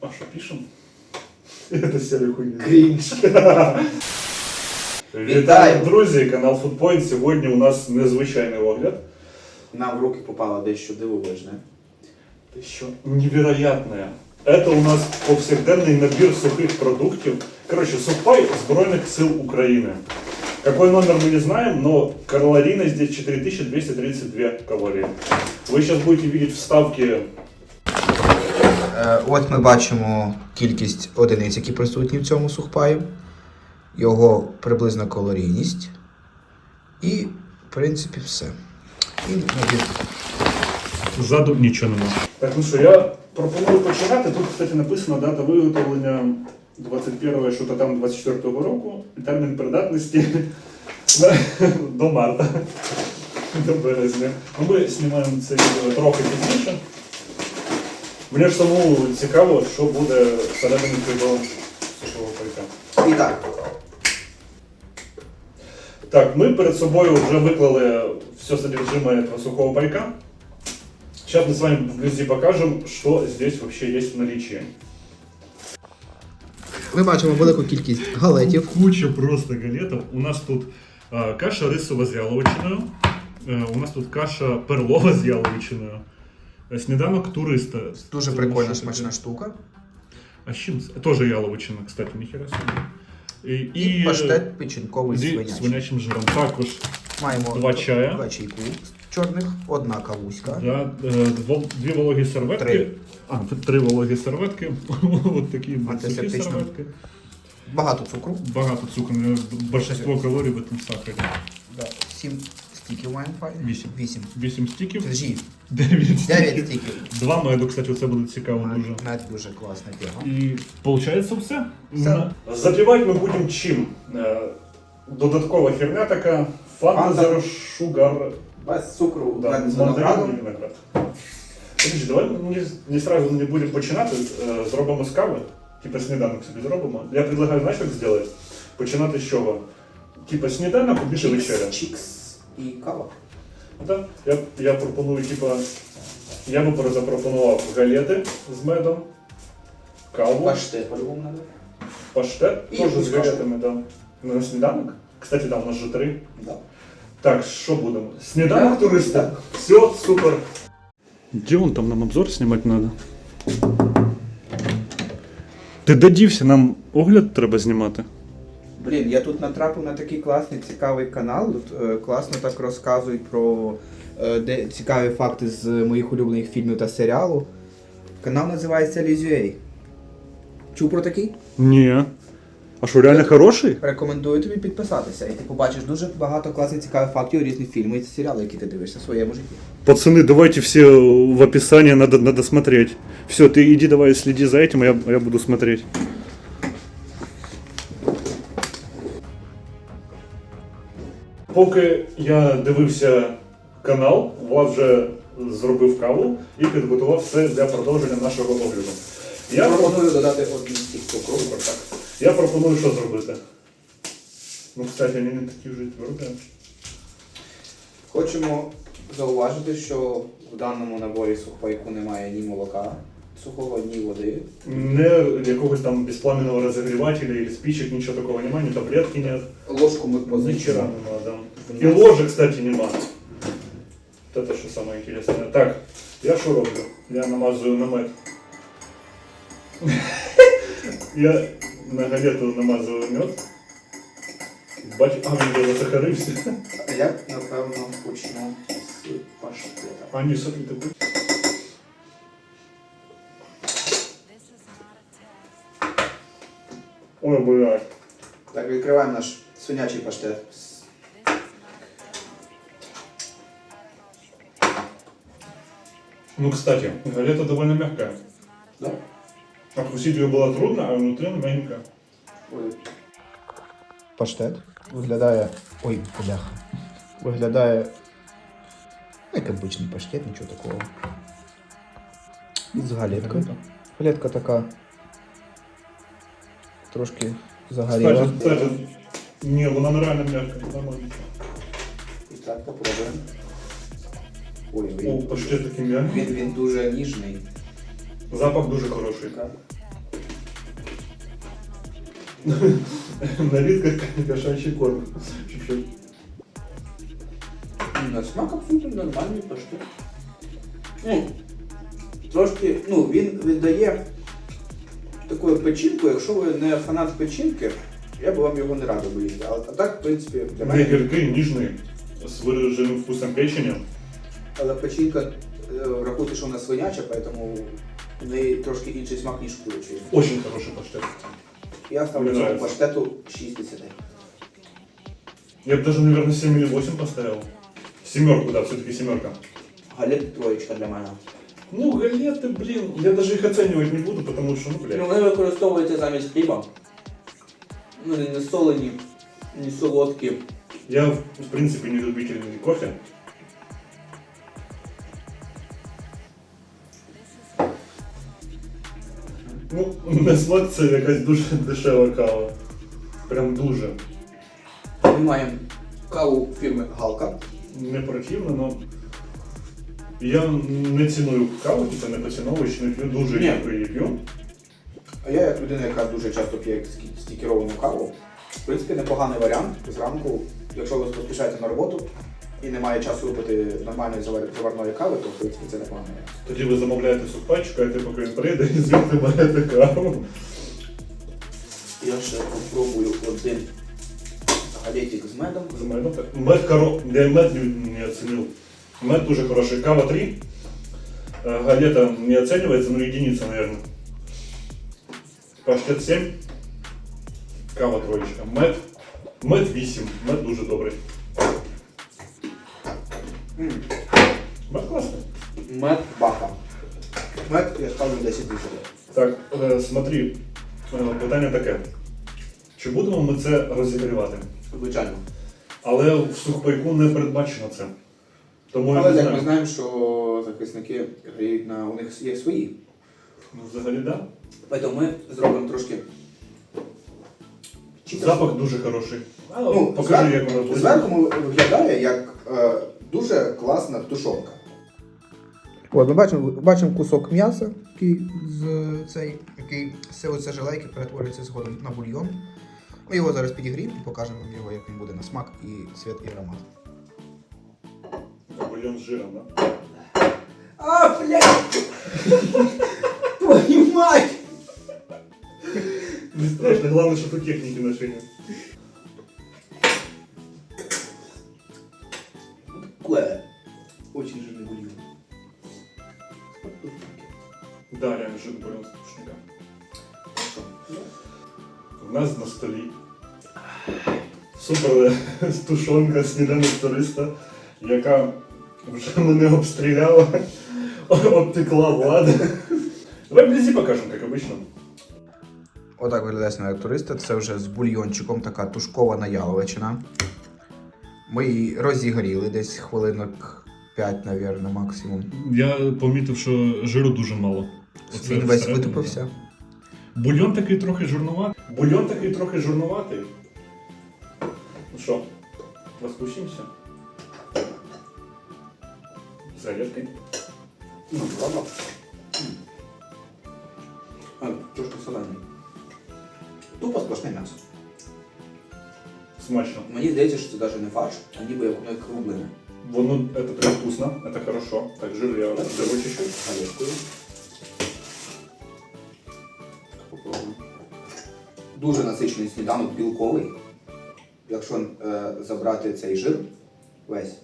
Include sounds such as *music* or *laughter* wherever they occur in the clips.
А что, пишем? Это серию хуйни. Крінж. *laughs* Вітаю, друзі! Канал Foodpoint. Сьогодні у нас незвичайний огляд. Нам в руки попало дещо дивовижне. Еще невероятное. Это у нас повседневный набір сухих продуктів. Короче, сухпай Збройних сил України. Какой номер мы не знаем, но калорийность здесь 4232 калории. Вы сейчас будете видеть вставки Е, От ми бачимо кількість одиниць, які присутні в цьому сухпаю, його приблизна калорійність. І, в принципі, все. І набір. Ззаду нічого нема. Так, ну що, я пропоную починати. Тут, кстати, написано дата виготовлення 21 що то там 24-го року, і термін придатності *laughs* до марта. До березня. Ну, ми знімаємо це відео трохи пізніше. Мені ж самому цікаво, що буде всередині цього сухого пайка. І так, Так, ми перед собою вже виклали все содержимое этого сухого пайка. Сейчас мы с вами вблизи покажем, что здесь вообще есть в наличии. Ми бачимо велику кількість галетів. Куча просто галетов. У нас тут а, каша рисова з яловичиною. Е, у нас тут каша перлова з яловичиною. Е, Сніданок туриста. Дуже прикольна смачна штука. А з чим це? Тоже яловичина, кстати, ніхера собі. І, І, паштет печінковий зі свинячий. свинячим жиром. Також Маємо Два чая. два чайку чорних, одна кавуська. Да, е, дво- дві вологі серветки. Три. А, три вологі серветки. *laughs* От такі сухі Антисептично. серветки. Багато цукру. Багато цукру, е, большинство калорій в этом сахарі. Да. Сім стіків маємо файлі. Вісім. Вісім. Вісім стіків, Подожди, дев'ять дев'ять стіків. стіків. Два меду, кстати, це буде цікаво дуже. Мед дуже класна тема. І виходить все. Все. Запивати ми будемо чим? Е, Додаткова херня така. Фанта Фанта. Zero Sugar. без цукру, Да, без мандарин винограду. і виноград. Подожди, давай не, не сразу не будемо починати. Е, Зробимо з кави. Типа сніданок собі зробимо. Я предлагаю, знаєш, як зробити? Починати з чого? Типа сніданок, обід і вечеря. Чікс і кава. Да? Я, я пропоную, типа, я би запропонував галети з медом, каву, Паштет по-любому надо. паштет, І теж з кашу. галетами, да. Ну, На сніданок. Кстати, там у нас же три. Да. Так, що будемо? Сніданок туриста. Все, супер. Де он там нам обзор знімати треба? Ти додівся, нам огляд треба знімати. Блін, я тут натрапив на такий класний цікавий канал. Тут е, класно так розказують про е, де, цікаві факти з моїх улюблених фільмів та серіалу. Канал називається Лізюей. Чув про такий? Ні. А що, реально хороший? Рекомендую тобі підписатися, і ти побачиш дуже багато класних цікавих фактів різних фільмів і серіалів, які ти дивишся в своєму житті. Пацаны, давайте все в описании, надо, надо смотреть. Все, ты иди давай следи за этим, а я, а я буду смотреть. Поки я дивився канал, Влад вже зробив каву і підготував все для продовження нашого огляду. Я Пропоную додати один стік так. Я пропоную що зробити. Ну, кстати, вони не такі вже тверді. Хочемо зауважити, що в даному наборі сухпайку немає ні молока сухого, ні води. Не якогось там безпламенного розігрівателя или спичек, нічого такого немає, ні таблетки нет. Ложку ми Нічого позичимо. нема, да. І ложек, кстати, нема. Вот это що самое интересное. Так, я що роблю? Я намазую на мед. *laughs* Я на галету намазую мед. Бачу, а він вже засахарився. Я, напевно, почну з паштета. А ні, соплі ти будь. Ой, блядь. Так, відкриваємо наш свинячий паштет. Ну, кстати, галета довольно мягкая. Да? Откусить ее было трудно, а внутри мягенькая. Ой, Паштет виглядає. Ой, бляха. Виглядає. ну, Як обичний паштет, нічого такого. З галеткою. Галетка така. Трошки загоріла. Не, вона реально мягкая, нормально. І так, попробуємо. Ой, О, він, паштет такий мягкий. він, він дуже ніжний. Запах дуже хороший. Так. На вид как кошачий корм. Чуть-чуть. На смак абсолютно нормальний паштет. Ну, трошки, ну, він віддає таку печінку, якщо ви не фанат печінки, я б вам його не радив би їсти. А, а так, в принципі, для Не мене. гіркий, ніжний, з вираженим вкусом печені. Але печінка, е, врахуйте, що вона свиняча, тому в неї трошки інший смак, ніж курячий. Очень хороший паштет. Я ставлю Мені цьому нравится. паштету 6 10. Я бы даже, наверное, 7 или 8 поставил. Семерку, да, все-таки семерка. Галет троєчка для мене. Ну, галеты, блин, я даже их оценивать не буду, потому что, ну, Ну, блядь. вони використовуються замість хліба. Ну, не солені, не солодкі. Я, в принципе, не любитель кофе. Ну, смак це якась дуже дешева кава. Прям дуже. Ми маємо каву фірми Галка. Не противно, але я не ціную каву, типу не поціновуюч, не п'ю, дуже Ні. рідко її п'ю. А я, як людина, яка дуже часто п'є стікеровану каву, в принципі, непоганий варіант зранку, якщо ви поспішаєте на роботу і немає часу випити нормальної заварної кави, то в принципі це непоганий варіант. Тоді ви замовляєте сухпай, чекаєте, поки він прийде, і *laughs* звідти берете каву. Я ще попробую один галетик з медом. За медом так. Мед хоро... Я мед не, не оценил. Мед тоже хороший. Кава 3. Э, Галета не оценивается, но единица, наверное. Паштет 7. Кава троечка. Мед. Мед 8. Мед дуже добрий. Мед классный. Мед баха. Мед я ставлю 10 10. Так, е, смотри, е, питання таке. Чи будемо ми це розігрівати? Звичайно. Але в сухпайку не передбачено це. Тому я Але не як ми знаю. знаємо, що захисники грають на у них є свої. Ну, взагалі, так. Да. Тому ми зробимо трошки. Запах дуже хороший. А, Ну, покажи, звер- як воно близько. Зверху виглядає як е, дуже класна тушонка. От, ми бачимо, бачимо кусок м'яса, який з цей, який все оце желейки перетворюється згодом на бульйон. Ми його зараз підігріємо і покажемо вам його, як він буде на смак і цвіт і аромат. Це бульйон з жиром, да? А, блядь! *laughs* Твою мать! Не страшно, главное, что тут техники нашли. Такое. Очень жирный бульон. Да, реально жирный бульйон з тушника. У нас на столі супер *laughs* е, тушонка сніданок туриста, яка вже мене обстріляла, *laughs* обтекла влада. Давай вблизі покажемо, як обично. Отак виглядає сніданок туриста. Це вже з бульйончиком така тушкована яловичина. Ми її розігріли десь хвилинок 5, мабуть, максимум. Я помітив, що жиру дуже мало. Оце Він весь всередині. витопився. Бульйон такий трохи жирнуватий. Бульйон такий трохи жирнуватий. Ну що, розпущимося? Зарядки. Ну, ладно. А, трошки солений. Тупо сплошне м'ясо. Смачно. Мені здається, що це навіть не фарш, а ніби як воно як рублено. Воно, это прям вкусно, это хорошо. Так, жир я забыл чуть-чуть. Галеткою. Попробуємо. Дуже насичений сніданок білковий. Якщо е, забрати цей жир весь.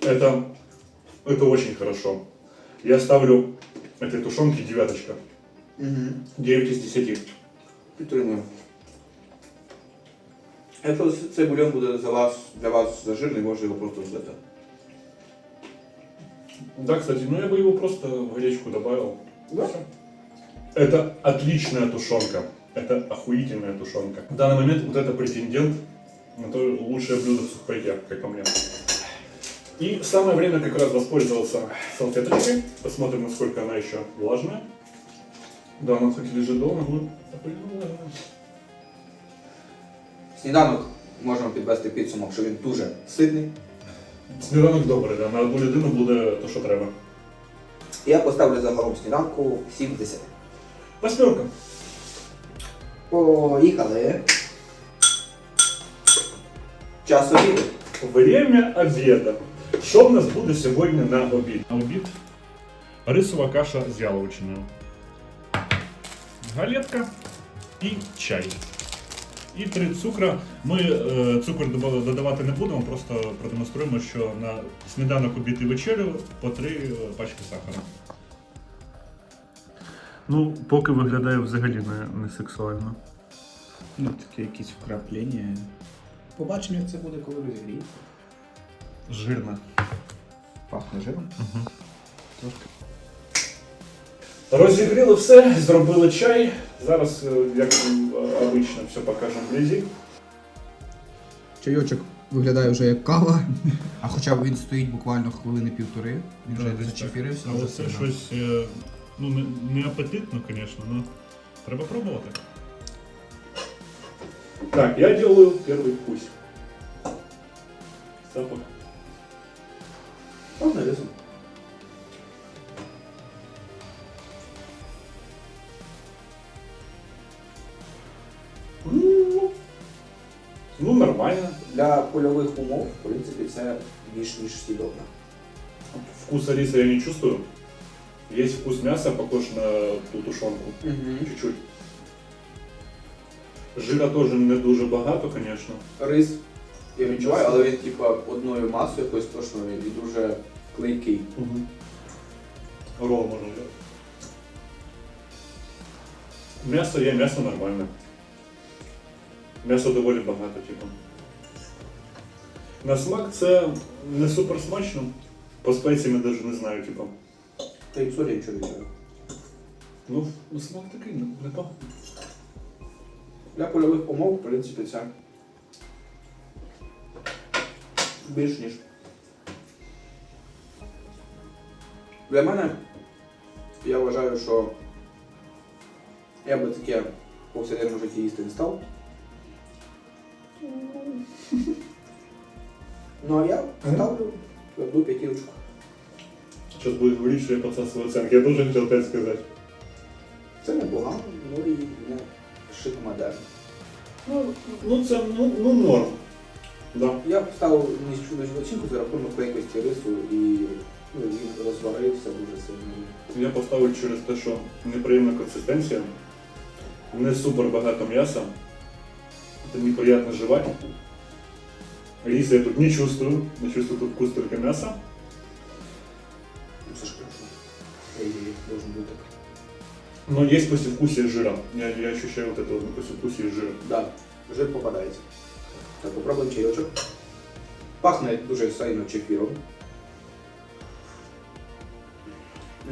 Это, это очень хорошо. Я ставлю этой тушенке девяточка. Угу. 9 из 10. Підтримую. Якщо цей бульон буде за вас, для вас зажирний, може його просто злити. Да, кстати, ну я бы его просто в гречку добавил. Да. Всё. Это отличная тушенка. Это охуительная тушенка. В данный момент вот это претендент на то лучшее блюдо в сухпайке, как по мне. И самое время как раз воспользоваться салфеточкой. Посмотрим, насколько она еще влажная. Да, она хоть и лежит дома, но... Сніданок можемо підвести підсумок, що він дуже ситний. Сніданок добрий, да. на одну людину буде то, що треба. Я поставлю загалом сніданку 7 з 10. Восьмерка. Поїхали. Час обіду. Время обіду. Що в нас буде сьогодні на обід? На обід рисова каша з яловичиною. Галетка і чай. І три цукра. Ми е, цукор додавати не будемо, просто продемонструємо, що на сніданок, обід і вечерю по три е, пачки сахара. Ну, поки виглядає взагалі не, не сексуально. Ну, таке якісь вкраплення. Побачимо, як це буде, коли розігріється. Жирно. Пахне жиром. Угу. Трошки. Розігріли все, зробили чай. Зараз, е, як обично, все покажемо вблизі. Чайочок виглядає вже як кава. А хоча б він стоїть буквально хвилини півтори. Він вже десь зачепірився. Але це сильно. щось е, ну, не, не апетитно, звісно, але треба пробувати. Так, я делаю первый вкус. Запах. Рисом. Ну, ну, нормально. Для польових умов, в принципі, це більш ніж съедобно. Вкуса риса я не чувствую. Есть вкус мяса, похож на ту тушенку. Чуть-чуть. Жира теж не дуже багато, звісно. Рис я відчуваю, але він типа одною масою якоюсь точною і дуже клейкий. Угу. Ролл можна взяти. М'ясо є, м'ясо нормальне. М'ясо доволі багато, типу. На смак це не супер смачно. По спеціям я навіть не знаю, типу. Та й солі нічого не відчуваю. Ну, смак такий, не- непоганий. Для польових умов, в принципі, це більш ніж. Для мене я вважаю, що я би таке повсякденному житті їсти не став. Ну а я ставлю одну п'ятірочку. Зараз буде говорити, що я оценки. Я теж хотів опять сказати. Це непогано, ну і не шик модерн. Ну, ну це ну, ну норм. Да. Я б ставив низьку низьку оцінку за рахунок клейкості рису і ну, він розварився дуже сильно. Я поставив через те, що неприємна консистенція, не супер багато м'яса, це неприємно жевать. Риса я тут не чувствую, не чувствую тут вкус только мяса. Ну, це ж хорошо. Я должен бути так. Но есть послевкусие жира. Я, я ощущаю вот это вот послевкусие жира. Да, жир попадається. Так, попробуємо чайочок. Пахне дуже сильно чефіром.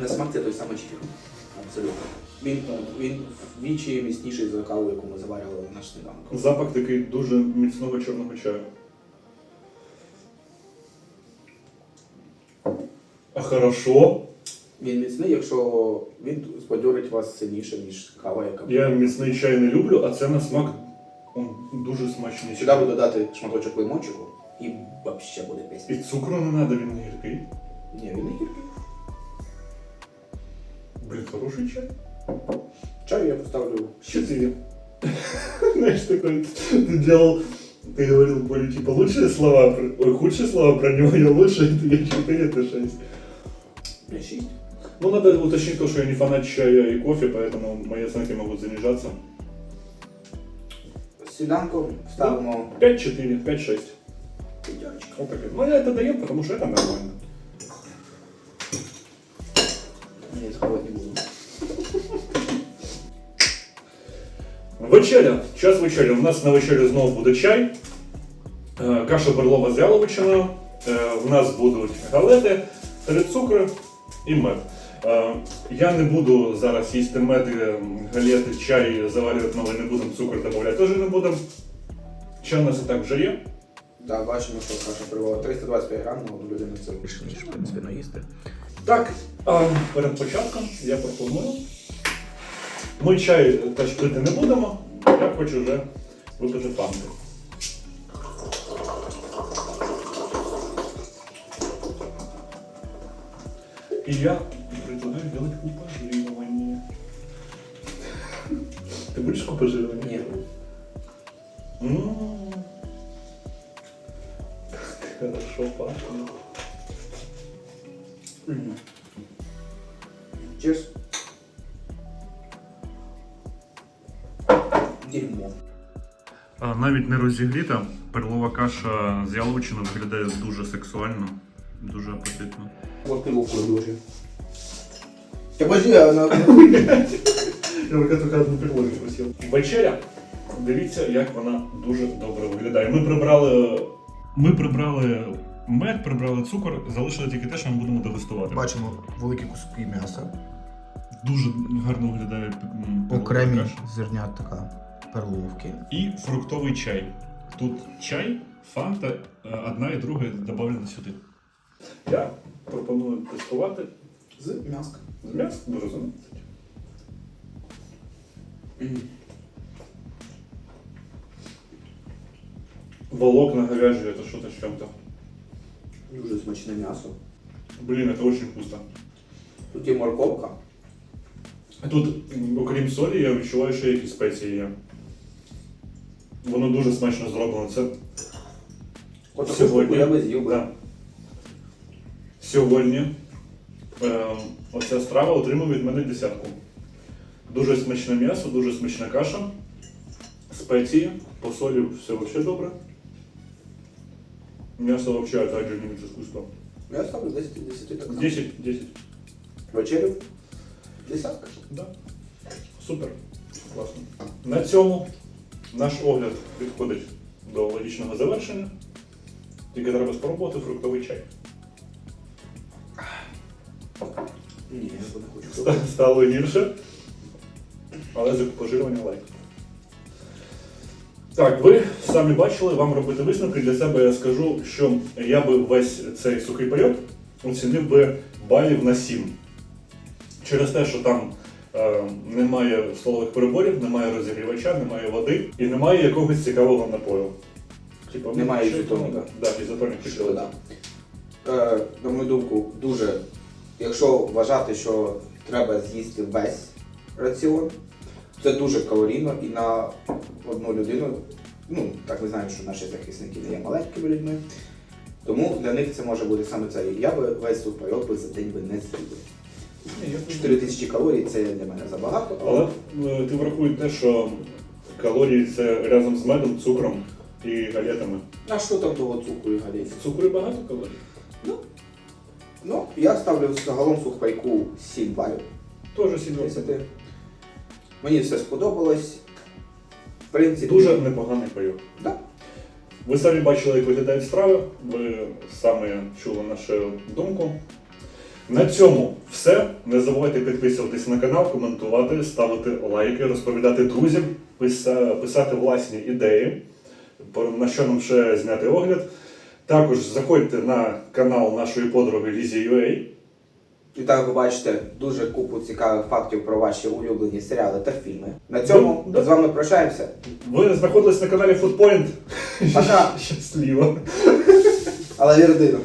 На смак це той самий чефір. Абсолютно. Він, він вдвічі міцніший за каву, яку ми заварювали на наш сніданок. Запах такий дуже міцного чорного чаю. А хорошо. Він міцний, якщо він збадьорить вас сильніше, ніж кава, яка Я міцний чай не люблю, а це на смак дуже смачний. Сюди буду додати шматочок лимончику і взагалі буде пісня. І цукру не треба, він не гіркий. Ні, він не гіркий. Блін, хороший чай. Чаю я поставлю Четыре. *laughs* Знаешь, такой, ты делал, ты говорил более типа лучшие слова, про- ой, худшие слова про него, я лучше, это я 4, это 6. бля, 6. Ну, надо уточнить то, что я не фанат чая и кофе, поэтому мои оценки могут занижаться. З сніданком ставимо 5-4, 5-6. п'ятерочку. Вот так. Ну, я это даем, потому что это нормально. Ні, сховати не буду. Вечеря. Час вечері. У нас на вечері знову буде чай, е, каша берлова з яловичиною, е, в нас будуть галети, три цукри і мед. Е, Я не буду зараз їсти мед, і, галети, чай заварювати новий не будемо, цукор додавати теж не будемо. Чай у нас і так вже є. Да, бачимо, що каша привела 325 грам на одну людину це більше, ніж в принципі наїсти. Так, а, перед початком я пропоную. Ми чай теж пити не будемо, я хочу вже випити фанти. И я предлагаю делать упаживание. Ти будеш купи жирної? Ні. М. Хорошо пахне. Cheers. Дерьмо. Навіть не розігріта, перлова каша з яловичиною виглядає дуже сексуально, дуже апетитно. Вот пилку дуже. Та боже, вона... Я поки тільки одну перловку просив. Вечеря. Дивіться, як вона дуже добре виглядає. Ми прибрали. Ми прибрали мед, прибрали цукор, залишили тільки те, що ми будемо дегустувати. Бачимо великі куски м'яса, Дуже гарно виглядає м, перлова окремі каша. зернятка перловки. І фруктовий чай. Тут чай, фанта, е, одна і друга додавлена сюди. Я пропоную тестувати З м'яска. з м'яса, дуже замовити. Волокна говяжьи, это что-то с чем-то. Дуже смачне м'ясо. Блин, это очень вкусно. Тут є морковка. А Тут, м, окрім солі, я відчуваю, що якісь спеції є. Воно дуже смачно зроблено. Це От таку Сьогодні. штуку я би з'їв би. Да. Сьогодні е, оця страва отримує від мене десятку. Дуже смачне м'ясо, дуже смачна каша, спеції, по солі все взагалі добре. М'ясо взагалі також не з искусства. Я ставлю 10 10 так само. 10, 10. Вечерю. Десятка. Да. Супер. Класно. На цьому наш огляд підходить до логічного завершення. Тільки треба спробувати фруктовий чай. Ні, я не хочу. Стало гірше. Але за пожирювання лайк. Так, ви самі бачили, вам робити висновки. Для себе я скажу, що я би весь цей сухий пайок оцінив би балів на 7. Через те, що там е, немає столових приборів, немає розігрівача, немає води і немає якогось цікавого напою. Типа, Немає ізотоніка. Так, ізотонік. Е, на мою думку, дуже, якщо вважати, що треба з'їсти весь раціон, це дуже калорійно і на одну людину, ну, так ми знаємо, що наші захисники не є маленькими людьми. Тому для них це може бути саме це. Я би весь сухпайок би за день би не з'їв. би. Ні, я 4 тисячі калорій це для мене забагато. Але е, ти врахуй те, що калорії це разом з медом, цукром і галетами. А що там того цукру і галів? В цукрі багато калорій? Ну, я ставлю загалом сухпайку 7 балів. Теж сідно. 10. Мені все сподобалось. В принципі, Дуже непоганий пайок. Да. Ви самі бачили, як виглядають страви, ви самі чули нашу думку. На цьому все. Не забувайте підписуватись на канал, коментувати, ставити лайки, розповідати друзям, писа- писати власні ідеї, на що нам ще зняти огляд. Також заходьте на канал нашої подруги Лізі UA. І так ви бачите дуже купу цікавих фактів про ваші улюблені серіали та фільми. На цьому да. з вами прощаємося. Ви знаходились на каналі Foodpoint. Пока. *laughs* Щасливо. Але вірдино.